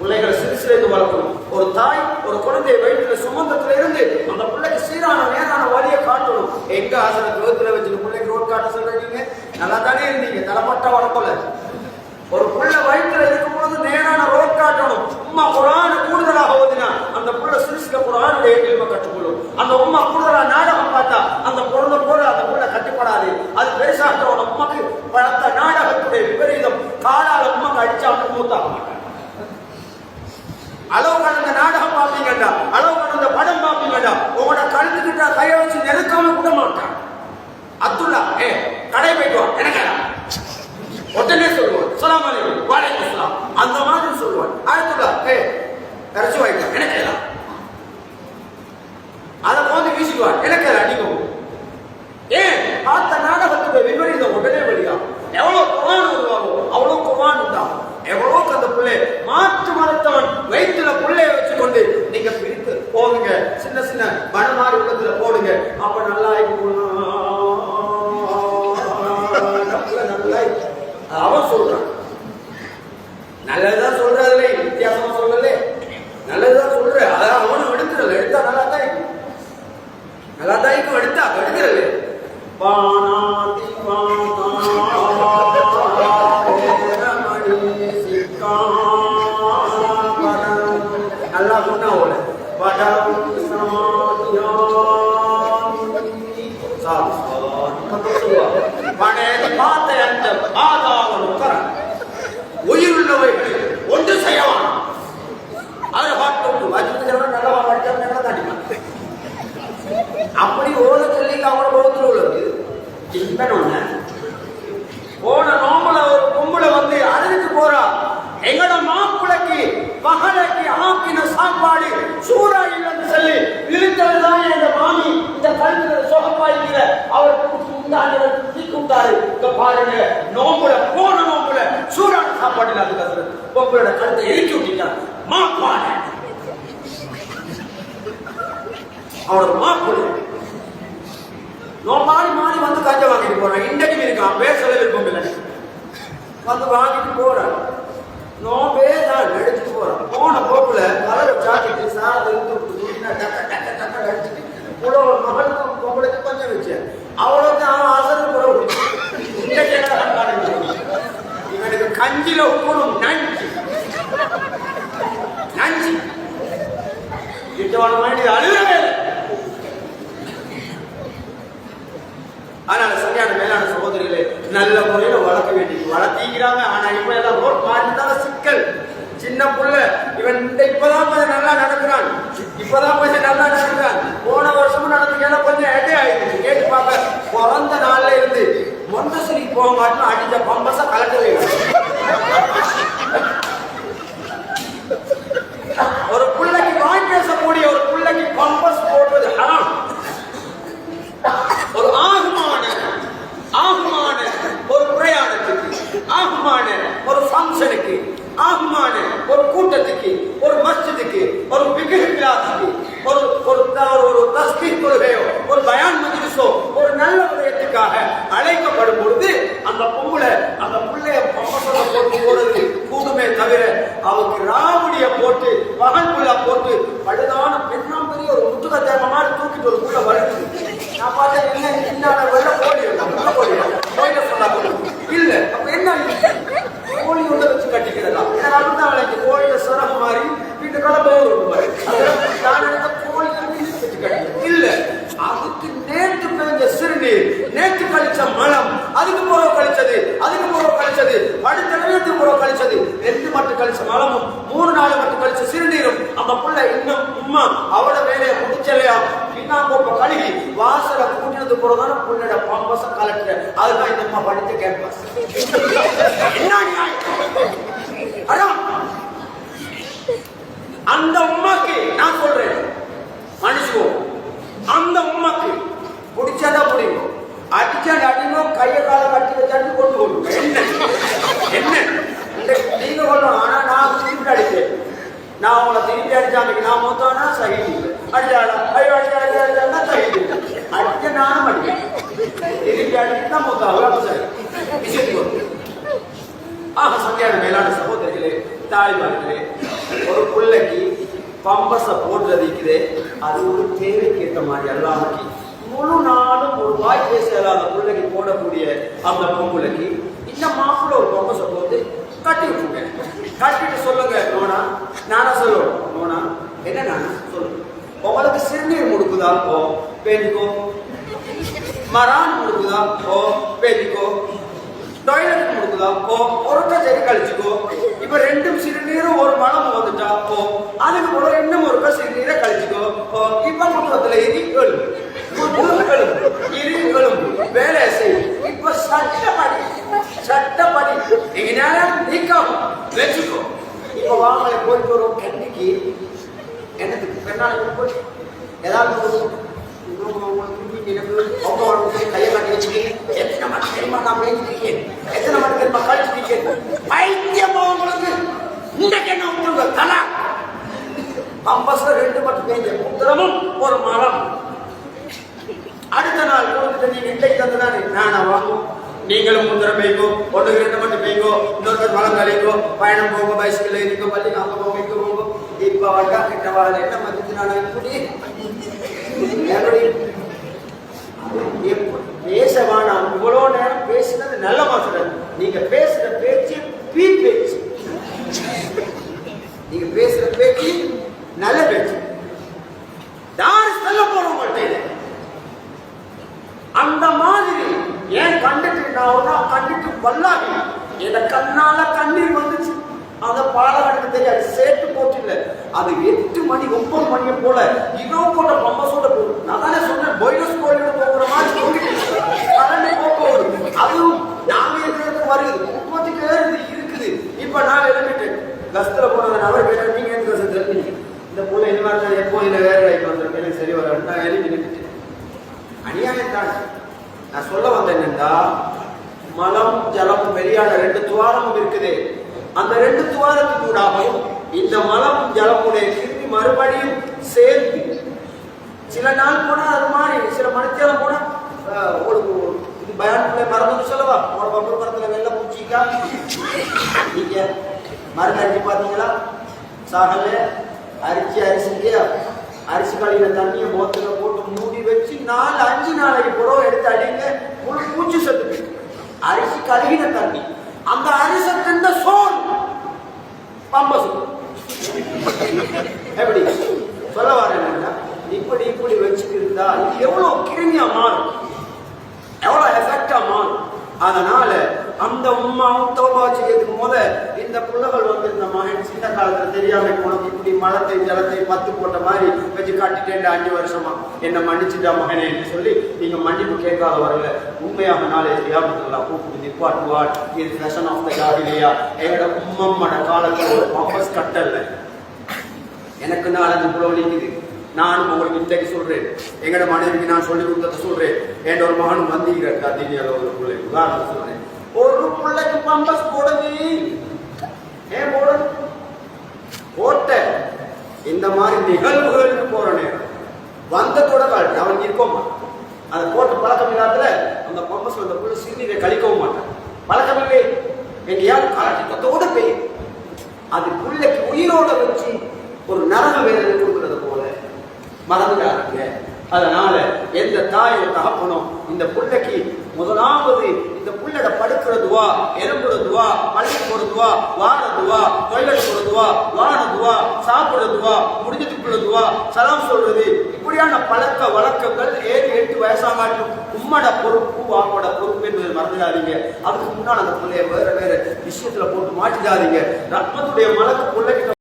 பிள்ளைகளை சிறு வளர்க்கணும் ஒரு தாய் ஒரு குழந்தையை வயிற்றுல சுமந்தத்துல இருந்து அந்த பிள்ளைக்கு சீரான நேரான வழியை காட்டணும். எங்க ஆசன கழுத்துல வச்சு பிள்ளைக்கு ரோட் காட்ட சொல்றீங்க? நல்லா தானே இருந்தீங்க. தலைப்பட்ட வளர்க்கல. ஒரு புள்ள வயிற்றுல இருக்கும் பொழுது நேரான ரோட் காட்டணும். உம்மா குரான் கூடுதலாக ஓதினா அந்த புள்ள சிறுசில குரானுடைய கேள்வி கற்றுக்கொள்ளும். அந்த உம்மா கூடுதலா நாடகம் பார்த்தா அந்த பிறந்த போல அந்த புள்ள கட்டுப்படாது. அது பெருசாட்டோட உமக்கு வளர்த்த நாடகத்துடைய விபரீதம். காலால உமக்கு அடிச்சா மூத்தாக மாட்டாங்க அளவு கடந்த நாடகம் பார்ப்பீங்கடா அளவு கடந்த படம் பார்ப்பீங்கடா உங்களோட கழுத்துக்கிட்ட கையை வச்சு நெருக்காம கூட மாட்டான் அப்துல்லா ஏ கடை போயிட்டு வா எனக்கு உடனே சொல்லுவான் சலாம் அலைக்கும் வாலைக்கும் சலாம் அந்த மாதிரி சொல்லுவான் ஆயத்துல்லா ஏ இறச்சி வாய்க்கலாம் எனக்கு எல்லாம் அதை போந்து வீசிக்குவான் எனக்கு எல்லாம் அடிக்கும் ஏன் பார்த்த நாடகத்துடைய விபரீதம் உடனே வழியா எவ்வளவு குரான் உருவாகும்? அவ்வளவு குரான் தான். எவ்வளவுக்கு அந்த பிள்ளை. மாற்று மரத்தவன் வயிற்றுல பிள்ளைய வச்சுக்கொண்டு நீங்க பிரித்து போடுங்க சின்ன சின்ன மனமாறி உள்ளத்துல போடுங்க. அப்ப நல்லா நல்லா அவன் சொல்றான். நல்லது உயிருள்ளவைகள் ஒன்று செய்யவான். அதை பார்த்து வச்சுட்டு நல்லவா படிச்சா நல்லா தாண்டிப்பான். அப்படி ஓத சொல்லி அவனோட முகத்தில் உள்ளது. இன்னொன்னு போன நோம்புல ஒரு பொம்பளை வந்து அழுதுட்டு போறா. எங்கட மாப்பிளைக்கு மகளைக்கு ஆக்கின சாப்பாடு சூடா இல்லைன்னு சொல்லி இழுத்ததுதான் எங்க மாமி இந்த கழுத்துல சுகப்பாய்க்கிற அவர் முந்தாண்டு கொடுத்தாரு இங்க பாருங்க நோம்புல போன நோம்புல சூடான சாப்பாடு இல்லாத கருத்து உங்களோட கருத்தை இழுக்கி விட்டீங்க மாப்பான. அவனோட மாப்பு. நோமாறி மாறி வந்து கஞ்ச வாங்கிட்டு போறான். இன்றைக்கும் இருக்கான் பேசல விருப்பம் இல்லை வந்து வாங்கிட்டு போறான். நோம்பே தான் எடுத்துட்டு போறான். போன போக்குல கலரை சாட்டிட்டு சாதம் இழுத்து விட்டு டக்க டக்க டக்க அடிச்சுட்டு உழவு மகளுக்கும் பொம்பளைக்கு கொஞ்சம் வச்சேன் அவ்வளவுதான் அவன் அசரு புற இன்றைக்கு என்ன கண்காணி இவனுக்கு கஞ்சில உப்புணும் நஞ்சு நஞ்சு திட்டவன வேண்டியது அழுகவே இல்லை அதனால சரியான மேலான சகோதரிகளை நல்ல முறையில வளர்க்க வேண்டியது வளர்த்திக்கிறாங்க ஆனா இப்ப எல்லாம் ரோட் மாறிட்டால சிக்கல். சின்ன புள்ள இவன் இந்த இப்பதான் கொஞ்சம் நல்லா நடக்கிறான். இப்பதான் கொஞ்சம் நல்லா நடக்கிறான். போன வருஷமும் நடந்துக்கல கொஞ்சம் எடை ஆயிடுச்சு. கேட்டு பார்க்க பிறந்த நாள்ல இருந்து மொந்தசரி போக மாட்டோம் அடிச்ச பம்பச கலக்கவே இல்லை. ஒரு பிள்ளைக்கு வாய் பேசக்கூடிய ஒரு பிள்ளைக்கு பம்பஸ் போடுறது ஹராம் ஒரு ஆகுமான ஆகுமான ஒரு பிரயாணத்துக்கு ஆகுமான ஒரு ஃபங்க்ஷனுக்கு ஆகுமான ஒரு கூட்டத்துக்கு ஒரு மஸ்ஜிதுக்கு ஒரு விக்கிர கிளாஸுக்கு ஒரு ஒரு ஒரு தஸ்கீர் தஸ்பீர் கொள்கையோ ஒரு பயான் மஜ்லிஸோ ஒரு நல்ல விடயத்துக்காக அழைக்கப்படும் பொழுது அந்த பொம்பளை அந்த பிள்ளைய பம்பசல போட்டு போறது கூடுமே தவிர அவருக்கு ராவடிய போட்டு பகல் புள்ள போட்டு பழுதான பெண்ணாம் பெரிய ஒரு முத்துக தேவை மாதிரி தூக்கிட்டு ஒரு புள்ள வருது. நான் பார்த்தேன் என்ன இன்னால வெள்ள கோழி இல்லை முள்ள கோழி இல்லை சொன்னா இல்ல என்ன கோழி உள்ள வச்சு கட்டிக்கிறதா ஏன்னா அதுதான் விளைஞ்சு கோழிய மாதிரி வீட்டு கலப்பை ஒரு மாதிரி நான் நினைச்ச கோழி வச்சு கட்டிக்கிறேன் இல்ல அதுக்கு நேற்று பெய்ஞ்ச சிறுநீர் நேற்று கழிச்ச மலம் அதுக்கு போற கழிச்சது அதுக்கு போற கழிச்சது அடுத்த நேரத்துக்கு போற கழிச்சது ரெண்டு மட்டும் கழிச்ச மலமும் மூணு நாள் மட்டும் கழிச்ச சிறுநீரும் அந்த புள்ள இன்னும் உம்மா அவட வேலையை முடிச்சலையா பின்னாங்கோப்ப கழுவி வாசல கூட்டினது போறதான புள்ளட பம்பச கலெக்டர் அதுதான் இந்த அம்மா படித்த கேம்பஸ். என்ன நியாயம்? அந்த உமாக்கு நான் சொல்றேன். மனுஷோ அந்த உமாக்கு பிடிச்சாதான் பிடிக்கும் அடிச்சா அடிமோ கையை காலை கட்டி வச்சாட்டு கொண்டு போடும் என்ன? என்ன? நீங்க கொள்ளும் ஆனா நான் திருப்பி அடிச்சேன் நான் உங்களை திருப்பி அடிச்சாங்க நான் மொத்தம்னா சகிதி அடிச்சாடா ஐயோ அடிச்சா அடிச்சா அடிச்சா சகிதி அடிச்ச நானும் அடிச்சேன் திருப்பி அடிச்சுதான் மொத்தம் அவ்வளவு சரி ஆக சந்தியான மேலான சகோதரிகளே தாய்மார்களே ஒரு பிள்ளைக்கு அது ஒரு தேவைக்கு ஏற்ற மாதிரி அல்லாமக்கி முழு நாளும் ஒரு வாய் பேச இல்லாத பிள்ளைக்கு போடக்கூடிய அந்த பொம்பளைக்கு இந்த மாப்பிள்ள ஒரு பம்பஸை போட்டு கட்டி விட்டுருங்க கட்டிட்டு சொல்லுங்க நோனா நானா சொல்லுவோம் நோனா என்ன நானா சொல்லுங்க உங்களுக்கு சிறுநீர் முடுக்குதா ஓ பேஞ்சுக்கோ மரான் முடுக்குதா? ஓ பேஞ்சுக்கோ டாய்லெட் முடுக்குதா? ஓ ஒருத்த சரி கழிச்சுக்கோ. இப்ப ரெண்டும் சிறுநீரும் ஒரு மலம் வந்துட்டா ஓ அதுக்கு கூட இன்னும் ஒருக்க சிறுநீரை கழிச்சுக்கோ. ஓ இப்ப முகத்துல இரு எழும். எழும். இரு எழும். வேலை செய். இப்ப சட்டப்படி சட்டப்படி. நீங்க நேரம் நீக்கம் வச்சுக்கோ. இப்ப வாங்கலை போயிட்டு வரும். கண்டிக்கு என்னத்துக்கு பெண்ணாளுக்கு போய் ஏதாவது அவங்க வாழ்க்கை கையை காட்டி வச்சுக்கீங்க எத்தனை மட்டும் தெரியுமா நான் பேசிருக்கேன் எத்தனை மட்டும் தெரியுமா கழிச்சிருக்கேன் பைத்தியமா உங்களுக்கு இன்றைக்கு என்ன உங்களுக்கு தலா கம்பஸ்ல ரெண்டு மட்டும் பேஞ்ச உத்தரமும் ஒரு மரம் அடுத்த நாள் கொடுத்துட்டு நீங்க இன்றைக்கு தந்தனானே நானா வாங்கும் நீங்களும் முந்திரம் பெய்கோ ஒன்று ரெண்டு மட்டும் பெய்கோ இன்னொருத்தர் மலம் பயணம் பள்ளி வட்டா கிட்ட வாழ என்ன நான் எப்படி எப்படி பேச வேணாம் இவ்வளோ நேரம் பேசினது நல்ல மாசுறது நீங்க பேசுற பேச்சு பீ பேச்சு நீங்க பேசுற பேச்சு நல்ல பேச்சு யாரு சொல்ல போறோம் உங்கள்கிட்ட அந்த மாதிரி ஏன் கண்டுட்டு நான் கண்டுட்டு வல்லாகி என் கண்ணால கண்ணீர் வந்துச்சு. அந்த பாடம் எனக்கு தெரியாது சேர்த்து போட்டு அது எட்டு மணி ஒன்பது மணியை போல இதோ போட்ட பம்பசோட போகும் நான் தானே சொன்னேன் பொய்லஸ் கோயிலோட போகிற மாதிரி போகிட்டு போக போகுது அதுவும் நாங்க இருக்கிறது வருது. முப்பத்தி பேர் இருக்குது. இப்ப நான் எழுதிட்டேன் கஸ்தில் போனதுனால கேட்டேன் நீங்க எந்த கஸ்து தெரிஞ்சீங்க இந்த போல இந்த மாதிரி தான் எப்போ இல்லை வேற வாய்ப்பு வந்திருக்கேன் எனக்கு சரி வர நான் எழுதி நின்றுட்டேன் அநியாயம் தான் நான் சொல்ல வந்தேன் என்னென்னா மலம் ஜலம் பெரியான ரெண்டு துவாரமும் இருக்குது. அந்த ரெண்டு துவாரத்துக்கு கூடாமல் இந்த மலம் ஜலமுடைய கிருமி மறுபடியும் சேர்ந்து சில நாள் போனா அது மாதிரி சில மனுஷன் போனா உங்களுக்கு ஒரு இது பயானுக்குள்ள மறந்து சொல்லவா? ஒரு பப்பர் மரத்துல வெள்ள பூச்சிக்கா? நீங்க மருந்து அடிச்சு பாத்தீங்களா சாகல அரிசி அரிசிக்கு அரிசி கழிவுல தண்ணியை மோத்துல போட்டு மூடி வச்சு நாலு அஞ்சு நாளைக்கு புறவு எடுத்து அடிங்க. முழு பூச்சி செத்து அரிசி கழுகின தண்ணி. அந்த அரிசத்தின் சோல் பம்பசு எப்படி? சொல்ல வரேன் இப்படி இப்படி வச்சுக்கிருந்தா இது எவ்வளவு கிருமியா மாறும் எவ்வளவு எஃபெக்டா மாறும்? அதனால அந்த உமாவும் தோபா வச்சுக்கிறதுக்கு முதல். இந்த பிள்ளைகள் வந்து இந்த மகன் சின்ன காலத்துல தெரியாம உனக்கு இப்படி மலத்தை ஜலத்தை பத்து போட்ட மாதிரி வச்சு காட்டிட்டேன் அஞ்சு வருஷமா. என்ன மன்னிச்சுட்டா மகனே என்று சொல்லி நீங்க மன்னிப்பு கேட்காத வரல உண்மையாக நாளே தியாபத்துலாம் கூப்பிட்டு நிப்பாட்டுவாட் இது ஃபேஷன் ஆஃப் த ஜாகிலியா எங்களோட உம்மம்மட காலத்துல ஒரு பம்பஸ் கட்டல. எனக்கு நாலஞ்சு புலவு நிற்குது நானும் உங்களுக்கு இன்றைக்கு சொல்றேன். எங்கட மனைவிக்கு நான் சொல்லி கொடுத்ததை சொல்றேன். என் ஒரு மகன் வந்தீங்க திடீர்னு ஒரு பிள்ளை. உதாரணம் சொல்றேன். ஒரு பிள்ளைக்கு பம்பஸ் போடுது ஏன் போடுது போட்ட இந்த மாதிரி நிகழ்வுகளுக்கு போற நேரம். வந்ததோட காட்டு அவன் இருக்கோமா அதை போட்டு பழக்கம் இல்லாததுல அந்த பம்பஸ் அந்த புள்ள சிறுநீரை கழிக்கவும் மாட்டான். பழக்கம் இல்லை. எங்கேயாவது காலத்திட்டத்தோட பெய்யும் அது பிள்ளைக்கு உயிரோட வச்சு ஒரு நரக வேதனை கொடுக்கறது போல மறந்துடாதீங்க. அதனால எந்த தாயோ தகப்பனோ இந்த பிள்ளைக்கு முதலாவது இந்த புள்ளட படுக்கிறதுவா எலும்புறதுவா பள்ளி போடுறதுவா வாரதுவா தொழில் போடுறதுவா வானதுவா சாப்பிடுறதுவா முடிஞ்சதுக்குள்ளதுவா சலாம் சொல்றது. இப்படியான பழக்க வழக்கங்கள் ஏழு எட்டு வயசாகாட்டும் உம்மட பொறுப்பு வாங்கோட பொறுப்பு என்பதை மறந்துடாதீங்க. அதுக்கு முன்னால் அந்த பிள்ளைய வேற வேற விஷயத்துல போட்டு மாட்டிடாதீங்க. ரத்னத்துடைய மலக்கு பிள்ளைக்கு